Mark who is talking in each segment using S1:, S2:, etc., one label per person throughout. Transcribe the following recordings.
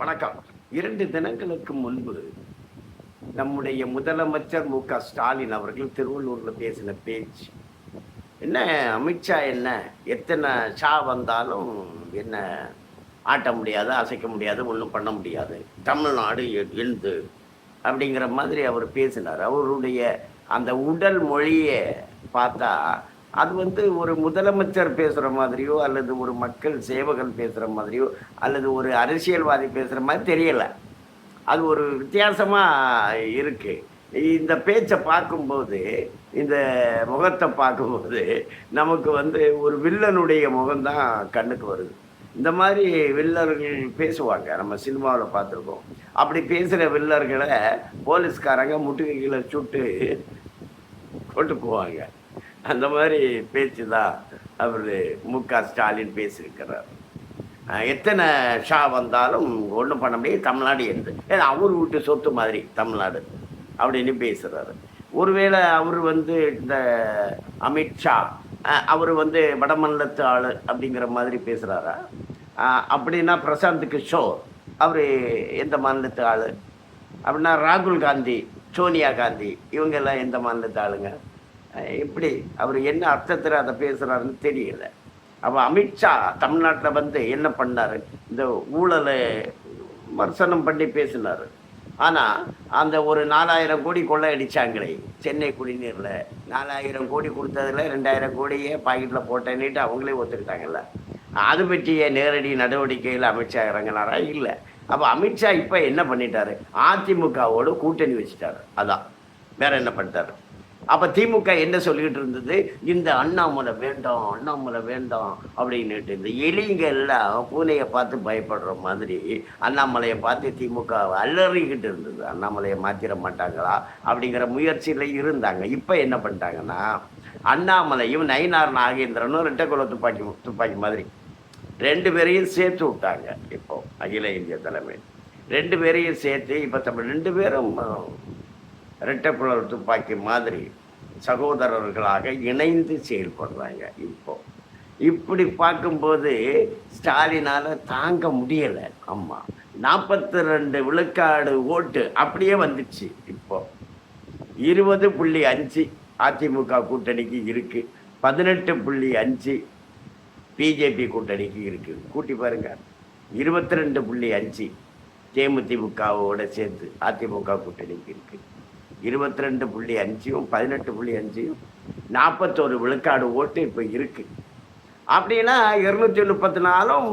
S1: வணக்கம். இரண்டு தினங்களுக்கு முன்பு நம்முடைய முதலமைச்சர் மு க ஸ்டாலின் அவர்கள் திருவள்ளூரில் பேசின பேச்சு. என்ன அமித்ஷா என்ன எத்தனை ஷா வந்தாலும் என்ன ஆட்ட முடியாது அசைக்க முடியாது ஒன்றும் பண்ண முடியாது. தமிழ்நாடு எ- எழுந்து அப்படிங்கிற மாதிரி அவர் பேசினார். அவருடைய அந்த உடல் மொழியை பார்த்தா அது வந்து ஒரு முதலமைச்சர் பேசுகிற மாதிரியோ அல்லது ஒரு மக்கள் சேவகன் பேசுகிற மாதிரியோ அல்லது ஒரு அரசியல்வாதி பேசுகிற மாதிரி தெரியலை. அது ஒரு வித்தியாசமாக இருக்குது இந்த பேச்சை பார்க்கும்போது இந்த முகத்தை பார்க்கும்போது நமக்கு வந்து ஒரு வில்லனுடைய முகம்தான் கண்ணுக்கு வருது. இந்த மாதிரி வில்லர்கள் பேசுவாங்க. நம்ம சினிமாவில் பார்த்துருக்கோம். அப்படி பேசுகிற வில்லர்களை போலீஸ்காரங்க முட்டுகைகளை சுட்டு கொண்டு போவாங்க அந்த மாதிரி பேச்சு தான் அவர் மு க ஸ்டாலின் பேசியிருக்கிறார். எத்தனை ஷா வந்தாலும் ஒன்றும் பண்ண முடியாது தமிழ்நாடு என்று ஏன்னா அவர் வீட்டு சொத்து மாதிரி தமிழ்நாடு அப்படின்னு பேசுகிறாரு ஒருவேளை அவர் வந்து இந்த அமித்ஷா அவர் வந்து வடமாநிலத்து ஆள் அப்படிங்கிற மாதிரி பேசுகிறாரா அப்படின்னா பிரசாந்த் கிஷோர் அவர் எந்த மாநிலத்து ஆள்? அப்படின்னா ராகுல் காந்தி சோனியா காந்தி இவங்கெல்லாம் எந்த மாநிலத்து ஆளுங்க? எப்படி அவர் என்ன அர்த்தத்தில் அதை பேசுகிறாருன்னு தெரியல. அப்போ அமித்ஷா தமிழ்நாட்டில் வந்து என்ன பண்ணாரு? இந்த ஊழலை விமர்சனம் பண்ணி பேசினார். ஆனால் அந்த ஒரு நாலாயிரம் கோடி கொள்ளை அடிச்சாங்களே சென்னை குடிநீரில். நாலாயிரம் கோடி கொடுத்ததுல ரெண்டாயிரம் கோடியே பாக்கெட்டில் போட்டேன்னுட்டு அவங்களே ஒத்துக்கிட்டாங்கல்ல. அது பற்றிய நேரடி நடவடிக்கையில் அமித்ஷா இறங்கினாரா? இல்லை. அப்போ அமித்ஷா இப்போ என்ன பண்ணிட்டாரு? அதிமுகவோடு கூட்டணி வச்சுட்டாரு. அதான். வேற என்ன பண்ணிட்டாரு? அப்போ திமுக என்ன சொல்லிக்கிட்டு இருந்தது? இந்த அண்ணாமலை வேண்டாம் அண்ணாமலை வேண்டாம் அப்படின்னுட்டு இந்த எலிங்க எல்லாம் பூனையை பார்த்து பயப்படுற மாதிரி அண்ணாமலையை பார்த்து திமுக அலறிக்கிட்டு இருந்தது. அண்ணாமலையை மாற்றிட மாட்டாங்களா அப்படிங்கிற முயற்சியில் இருந்தாங்க. இப்போ என்ன பண்ணிட்டாங்கன்னா அண்ணாமலையும் நயினார் நாகேந்திரனும் ரெட்டக்குள்ள துப்பாக்கி துப்பாக்கி மாதிரி ரெண்டு பேரையும் சேர்த்து விட்டாங்க. இப்போ அகில இந்திய தலைமை. ரெண்டு பேரையும் சேர்த்து இப்போ தமிழ் ரெண்டு பேரும் ரெட்டக்குழல் துப்பாக்கி மாதிரி சகோதரர்களாக இணைந்து செயல்படுறாங்க இப்போ. இப்படி பார்க்கும்போது ஸ்டாலினால் தாங்க முடியலை. ஆமாம் நாற்பத்தி ரெண்டு விழுக்காடு ஓட்டு அப்படியே வந்துச்சு இப்போ. இருபது புள்ளி அஞ்சு அதிமுக கூட்டணிக்கு இருக்குது பதினெட்டு புள்ளி அஞ்சு பிஜேபி கூட்டணிக்கு இருக்குது கூட்டி பாருங்க. இருபத்தி ரெண்டு புள்ளி அஞ்சு தேமுதிமுகவோட சேர்த்து அதிமுக கூட்டணிக்கு இருக்குது இருபத்தி ரெண்டு புள்ளி அஞ்சும் பதினெட்டு புள்ளி அஞ்சையும் நாற்பத்தோரு விழுக்காடு ஓட்டு இப்போ இருக்குது அப்படின்னா இருநூற்றி முப்பத்தி நாலும்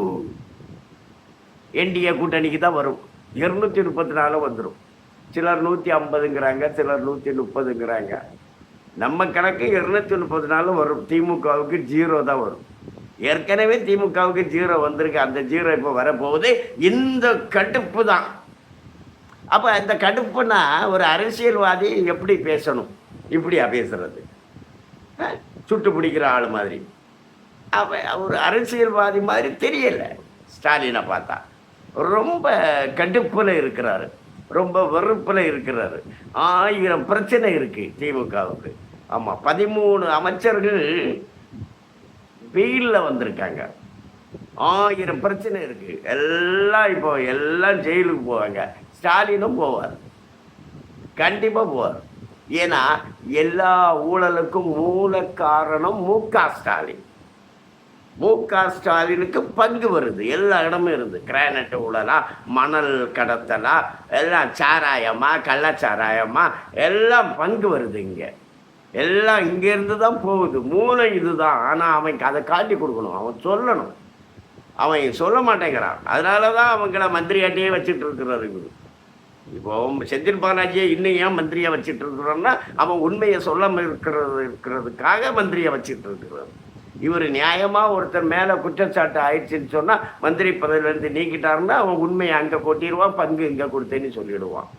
S1: என்டிஏ கூட்டணிக்கு தான் வரும். இருநூற்றி முப்பத்தி நாலும் வந்துடும் சிலர் நூற்றி ஐம்பதுங்கிறாங்க சிலர் நூற்றி முப்பதுங்கிறாங்க. நம்ம கணக்கு இருநூத்தி முப்பத்தி நாலும் வரும். திமுகவுக்கு ஜீரோ தான் வரும். ஏற்கனவே திமுகவுக்கு ஜீரோ வந்திருக்கு. அந்த ஜீரோ இப்போ வரப்போகுது. இந்த கடுப்பு தான். அப்போ இந்த கடுப்புனா ஒரு அரசியல்வாதி எப்படி பேசணும்? இப்படியா பேசுறது? சுட்டு பிடிக்கிற ஆள் மாதிரி. அப்போ ஒரு அரசியல்வாதி மாதிரி தெரியலை ஸ்டாலினை பார்த்தா. ரொம்ப கடுப்பில் இருக்கிறாரு ரொம்ப வெறுப்பில் இருக்கிறாரு. ஆயிரம் பிரச்சனை இருக்குது திமுகவுக்கு. ஆமாம் பதிமூணு அமைச்சர்கள் வெயிலில் வந்திருக்காங்க. ஆயிரம் பிரச்சனை இருக்குது எல்லாம் இப்போ எல்லாம் ஜெயிலுக்கு போவாங்க. ஸ்டாலினும் போவார். கண்டிப்பாக போவார். ஏன்னா எல்லா ஊழலுக்கும் மூல காரணம் மு க ஸ்டாலின். மு க ஸ்டாலினுக்கு பங்கு வருது. எல்லா இடமும் இருந்து. கிரானைட் ஊழலா மணல் கடத்தலா எல்லாம் சாராயமா கள்ளச்சாராயமா எல்லாம் பங்கு வருது இங்கே. எல்லாம் இங்கேருந்து தான் போகுது. மூலம் இதுதான். ஆனால் அவன் அதை காட்டி கொடுக்கணும். அவன் சொல்லணும். அவன் சொல்ல மாட்டேங்கிறான். அதனால தான் அவங்கள மந்திரியாட்டியே வச்சுட்டு இருக்கிறாரு இவரு. இப்போ செந்தில் பாலாஜியை இன்னும் ஏன் மந்திரியை வச்சுட்டு இருக்கிறோம்னா அவன் உண்மையை சொல்லாமல் இருக்கிறது இருக்கிறதுக்காக மந்திரியை வச்சுட்டு இருக்கிறார். இவர் நியாயமாக ஒருத்தர் மேலே குற்றச்சாட்டு ஆயிடுச்சுன்னு சொன்னால் மந்திரி பதவியிலேருந்து நீக்கிட்டாருன்னா அவன் உண்மையை அங்கே கொட்டிடுவான் பங்கு இங்கே கொடுத்தேன்னு சொல்லிடுவான்.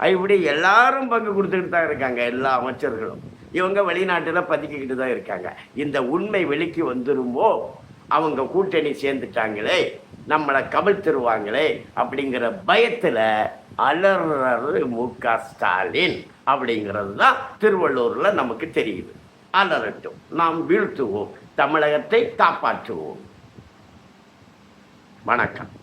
S1: அது இப்படி எல்லாரும் பங்கு கொடுத்துக்கிட்டு தான் இருக்காங்க எல்லா அமைச்சர்களும். இவங்க வெளிநாட்டில் பதுக்கிக்கிட்டு தான் இருக்காங்க. இந்த உண்மை வெளிக்கு வந்துருமோ? அவங்க கூட்டணி சேர்ந்துட்டாங்களே நம்மளை கவிழ்த்துருவாங்களே அப்படிங்கிற பயத்தில் அலறாரு மு க ஸ்டாலின் அப்படிங்கிறது தான் திருவள்ளூரில் நமக்கு தெரியுது. அலறட்டும். நாம் வீழ்த்துவோம். தமிழகத்தை காப்பாற்றுவோம். வணக்கம்.